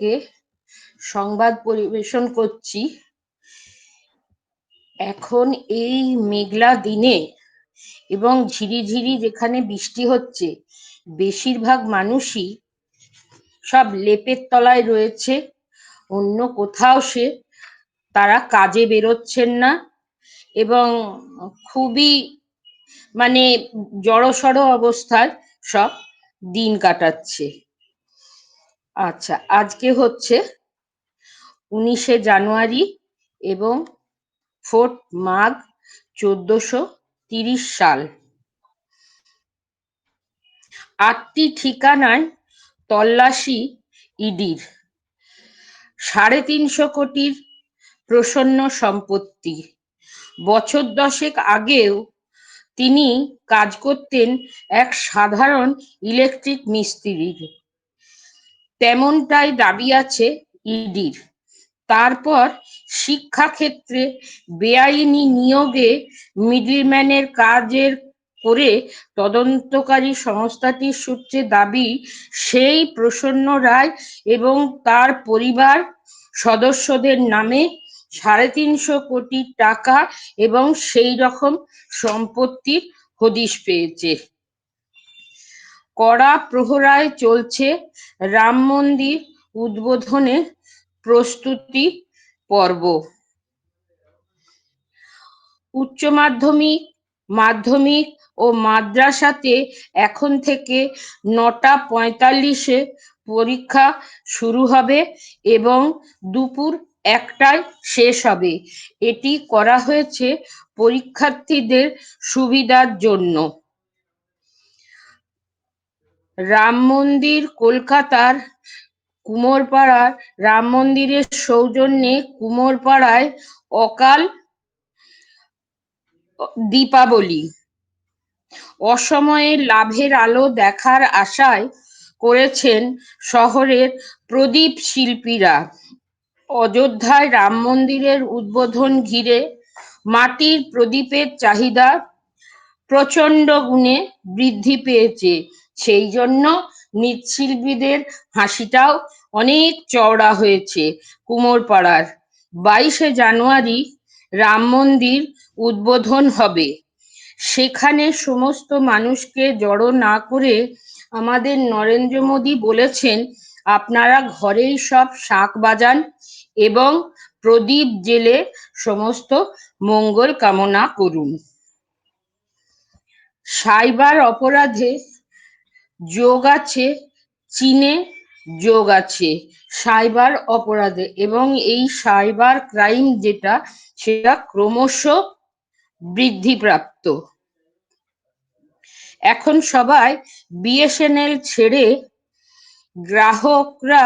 থেকে সংবাদ পরিবেশন করছি। এখন এই মেঘলা দিনে এবং ঝিরিঝিরি যেখানে বৃষ্টি হচ্ছে, বেশিরভাগ মানুষই সব লেপের তলায় রয়েছে, অন্য কোথাও সে তারা কাজে বেরোচ্ছেন না এবং খুবই মানে জড়সড় অবস্থায় সব দিন কাটাচ্ছে। আচ্ছা আজকে হচ্ছে উনিশে জানুয়ারি এবং ফোর্ট মাঘ চোদ্দশো তিরিশ সাল। আটটি ঠিকানায় তল্লাশি ইডির। সাড়ে তিনশো কোটির প্রসন্ন সম্পত্তি। বছর দশেক আগেও তিনি কাজ করতেন এক সাধারণ ইলেকট্রিক মিস্ত্রির। তেমনটাই দাবি আছে ইডির। তারপর শিক্ষাক্ষেত্রে বেআইনি নিয়োগে মিডলম্যানের কাজের করে তদন্তকারী সংস্থাটির সূত্রে দাবি, সেই প্রসন্ন রায় এবং তার পরিবার সদস্যদের নামে সাড়ে তিনশো কোটি টাকা এবং সেই রকম সম্পত্তির হদিশ পেয়েছে। কড়া প্রহরায় চলছে রাম মন্দির উদ্বোধনের প্রস্তুতি পর্ব। উচ্চ মাধ্যমিক মাধ্যমিক ও মাদ্রাসাতে এখন থেকে নটা পঁয়তাল্লিশে পরীক্ষা শুরু হবে এবং দুপুর একটায় শেষ হবে। এটি করা হয়েছে পরীক্ষার্থীদের সুবিধার জন্য। রাম মন্দির কলকাতার কুমোরপাড়ার, রাম মন্দিরের সৌজন্যে কুমোরপাড়ায় অকাল দীপাবলি। অসময়ে লাভের আলো দেখার আশায় করেছেন শহরের প্রদীপ শিল্পীরা। অযোধ্যায় রাম মন্দিরের উদ্বোধন ঘিরে মাটির প্রদীপের চাহিদা প্রচণ্ড গুণে বৃদ্ধি পেয়েছে। সেই জন্য মৃৎশিল্পীদের হাসিটাও অনেক চওড়া হয়েছে কুমোরপাড়ার। বাইশে জানুয়ারি রাম মন্দির উদ্বোধন হবে। সেখানে সমস্ত মানুষকে জড়ো না করে আমাদের নরেন্দ্র মোদী বলেছেন, আপনারা ঘরেই সব শাঁখ বাজান এবং প্রদীপ জেলে সমস্ত মঙ্গল কামনা করুন। সাইবার অপরাধে যোগ আছে, চীনে যোগ আছে, সাইবার অপরাধে এবং এই সাইবার ক্রাইম যেটা, সেটা ক্রমশ বৃদ্ধিপ্রাপ্ত। এখন সবাই বিএসএনএল ছেড়ে গ্রাহকরা,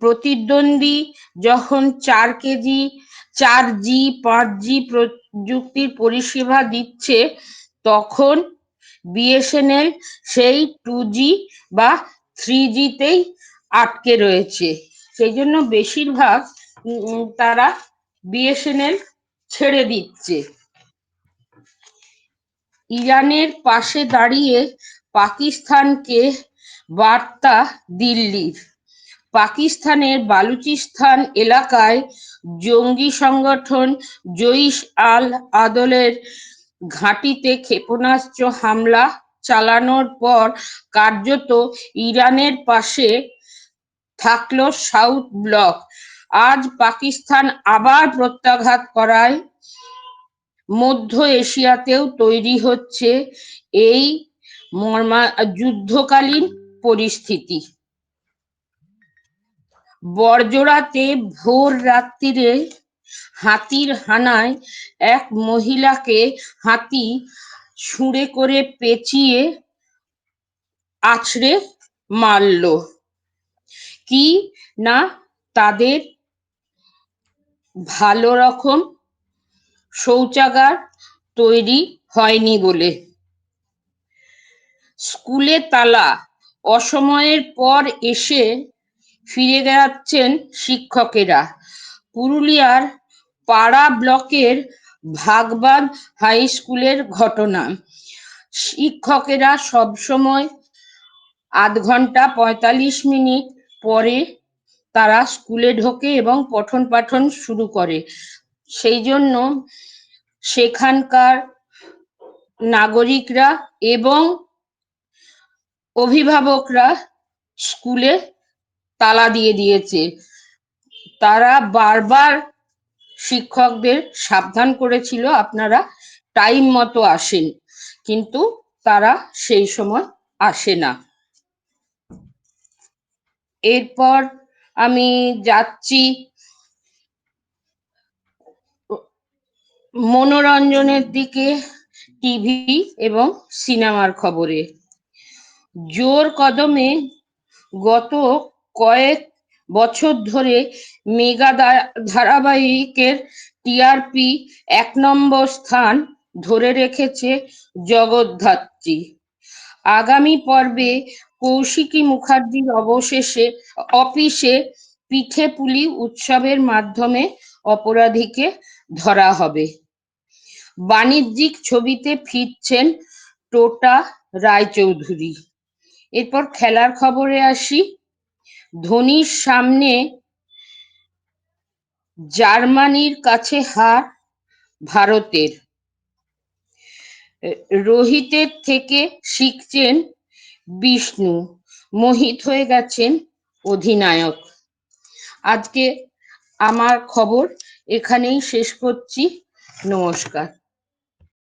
প্রতিদ্বন্দ্বী যখন চার কেজি, চার জি, পাঁচ জি প্রযুক্তির পরিষেবা দিচ্ছে, তখন বিএসএনএল সেই টু জি বা থ্রি জিতেই আটকে রয়েছে। সেই জন্য বেশিরভাগ তারা বিএসএনএল ছেড়ে দিচ্ছে। ইরানের পাশে দাঁড়িয়ে পাকিস্তানকে বার্তা দিল্লির। পাকিস্তানের বালুচিস্তান এলাকায় জঙ্গি সংগঠন জইশ আল আদলের ঘাঁটিতে ক্ষেপণাস্ত্র হামলা চালানোর পর কার্যত ইরানের পাশে থাকল সাউথ ব্লক। আজ পাকিস্তান আবার প্রত্যাঘাত করায়। মধ্য এশিয়াতেও তৈরি হচ্ছে এই মর্মা, যুদ্ধকালীন পরিস্থিতি। বর্জরাতে ভোর রাত্রিরে হাতির হানায় এক মহিলাকে হাতি ছুঁড়ে করে পেঁচিয়ে আছড়ে মারল। কি না তাদের ভালো রকম শৌচাগার তৈরি হয়নি বলে? স্কুলে তালা, অসময়ের পর এসে ফিরে যাচ্ছেন শিক্ষকেরা। পুরুলিয়ার পাড়া ব্লকের ভাগবাদ হাই স্কুলের ঘটনা। শিক্ষকেরা সবসময় আধ ঘণ্টা পঁয়তাল্লিশ মিনিট পরে তারা স্কুলে ঢোকে এবং পঠন পাঠন শুরু করে। সেই জন্য সেখানকার নাগরিকরা এবং অভিভাবকরা স্কুলে তালা দিয়ে দিয়েছে। তারা বারবার শিক্ষকদের সাবধান করেছিল, আপনারা টাইম মতো আসেন। কিন্তু তারা সেই সময় আসে না। এরপর আমি যাচ্ছি মনোরঞ্জনের দিকে টিভি এবং সিনেমার খবরে। জোর কদমে গত কয়েক বছর ধরে মেগা ধারাবাহিকের টিআরপি এক নম্বর স্থান ধরে রেখেছে জগদ্ধাত্রী। আগামী পর্বে কৌশিকী মুখার্জির অবশেষে, অফিসে পিঠে পুলি উৎসবের মাধ্যমে অপরাধীকে ধরা হবে। বাণিজ্যিক ছবিতে ফিরছেন টোটা রায়চৌধুরী। এরপর খেলার খবরে আসি। ধোনির সামনে জার্মানির কাছে হার ভারতের। রোহিতের থেকে শিখছেন বিষ্ণু, মোহিত হয়ে গেছেন অধিনায়ক। আজকে আমার খবর এখানেই শেষ করছি। নমস্কার।